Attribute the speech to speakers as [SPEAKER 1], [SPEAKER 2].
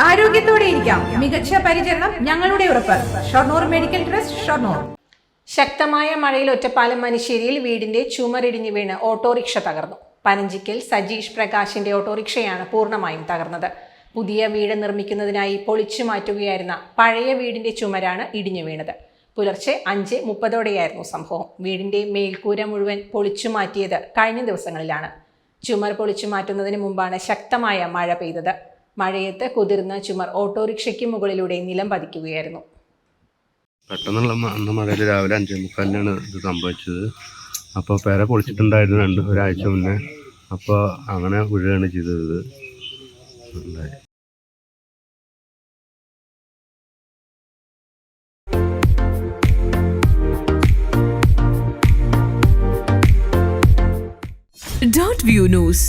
[SPEAKER 1] ആരോഗ്യത്തോടെ ഇരിക്കാം. മികച്ച പരിചരണം ഞങ്ങളുടെ ഉറപ്പ്. Shoranur medical trust Shoranur.
[SPEAKER 2] ശക്തമായ മഴയിൽ ഒറ്റപ്പാലം മനുശ്ശേരിയിൽ വീടിന്റെ ചുമരിടിഞ്ഞു വീണ് ഓട്ടോറിക്ഷ തകർന്നു. പനഞ്ചിക്കൽ സജീഷ് പ്രകാശിന്റെ ഓട്ടോറിക്ഷയാണ് പൂർണമായും തകർന്നത്. പുതിയ വീട് നിർമ്മിക്കുന്നതിനായി പൊളിച്ചു മാറ്റുകയായിരുന്ന പഴയ വീടിന്റെ ചുമരാണ് ഇടിഞ്ഞു വീണത്. പുലർച്ചെ അഞ്ച് മുപ്പതോടെയായിരുന്നു സംഭവം. വീടിന്റെ മേൽക്കൂര മുഴുവൻ പൊളിച്ചു മാറ്റിയത് കഴിഞ്ഞ ദിവസങ്ങളിലാണ്. ചുമർ പൊളിച്ചു മാറ്റുന്നതിന് മുമ്പാണ് ശക്തമായ മഴ പെയ്തത്. മഴയത്ത് കുതിർന്ന ചുമർ ഓട്ടോറിക്ഷയ്ക്ക് മുകളിലൂടെ നിലം പതിക്കുകയായിരുന്നു.
[SPEAKER 3] പെട്ടെന്നുള്ള അന്ന് മഴയിൽ രാവിലെ അഞ്ചേ മുക്കാലിനാണ് ഇത് സംഭവിച്ചത്. അപ്പോൾ പെര പൊളിച്ചിട്ടുണ്ടായിരുന്നു രണ്ട് ഒരാഴ്ച മുന്നേ. അപ്പോൾ അങ്ങനെ വീഴുകയാണ് ചെയ്തത്.
[SPEAKER 4] Dot view news